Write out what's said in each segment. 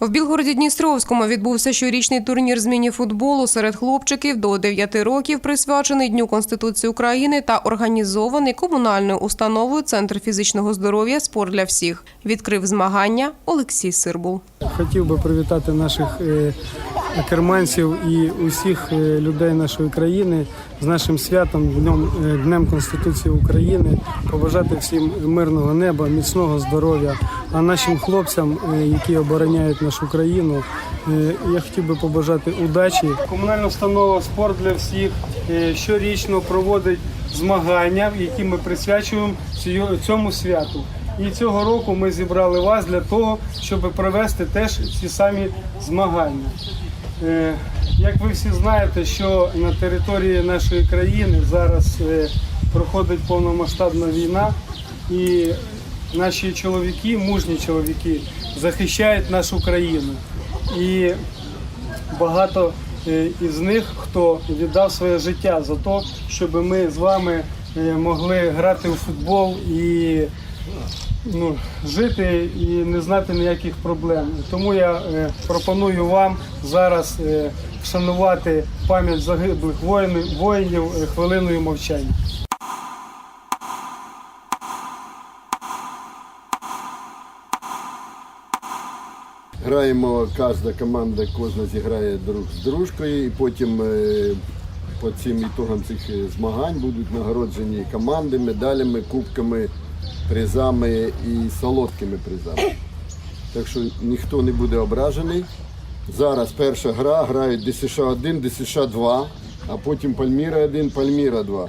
В Білгороді Дністровському відбувся щорічний турнір з міні-футболу серед хлопчиків до 9 років, присвячений Дню Конституції України та організований комунальною установою Центр фізичного здоров'я Спорт для всіх. Відкрив змагання Олексій Сирбул. Хотів би привітати наших е, керманців і усіх е, людей нашої країни з нашим святом, днем, е, Днем Конституції України, побажати всім мирного неба, міцного здоров'я. А нашим хлопцям, е, які обороняють нашу країну, е, я хотів би побажати удачі. Комунальна установа спорт для всіх е, щорічно проводить змагання, які ми присвячуємо цьому святу. І цього року ми зібрали вас для того, щоб провести теж ці самі змагання. Як ви всі знаєте, що на території нашої країни зараз проходить повномасштабна війна, і наші чоловіки, мужні чоловіки, захищають нашу країну. І багато е, із них, хто віддав своє життя за те, щоб ми з вами е, могли грати у футбол і ну, жити і не знати ніяких проблем. Тому я е, пропоную вам зараз вшанувати пам'ять загиблих воїнів, хвилиною мовчання. Граємо, кожна команда, кожна зіграє друг з дружкою, і потім е, по цим ітогам цих змагань будуть нагороджені команди, медалями, кубками, призами і солодкими призами. Так що ніхто не буде ображений. Зараз перша гра, грають ДСШ 1, ДСШ 2, а потім Пальміра 1, Пальміра 2.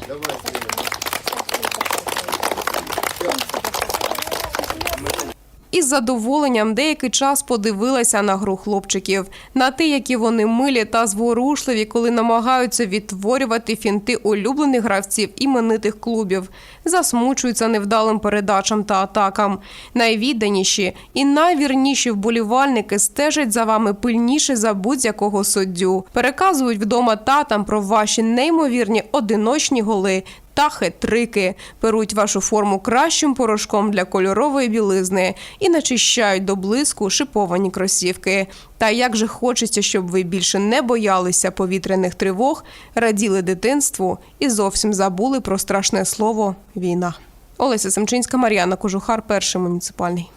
Із задоволенням деякий час подивилася на гру хлопчиків, на те, які вони милі та зворушливі, коли намагаються відтворювати фінти улюблених гравців іменитих клубів, засмучуються невдалим передачам та атакам. Найвідданіші і найвірніші вболівальники стежать за вами пильніше за будь-якого суддю. Переказують вдома татам про ваші неймовірні одиночні голи та трики перуть вашу форму кращим порошком для кольорової білизни і начищають до блиску шиповані кросівки. Та як же хочеться, щоб ви більше не боялися повітряних тривог, раділи дитинству і зовсім забули про страшне слово війна. Олеся Семчинська, Мар'яна Кожухар, перший муніципальний.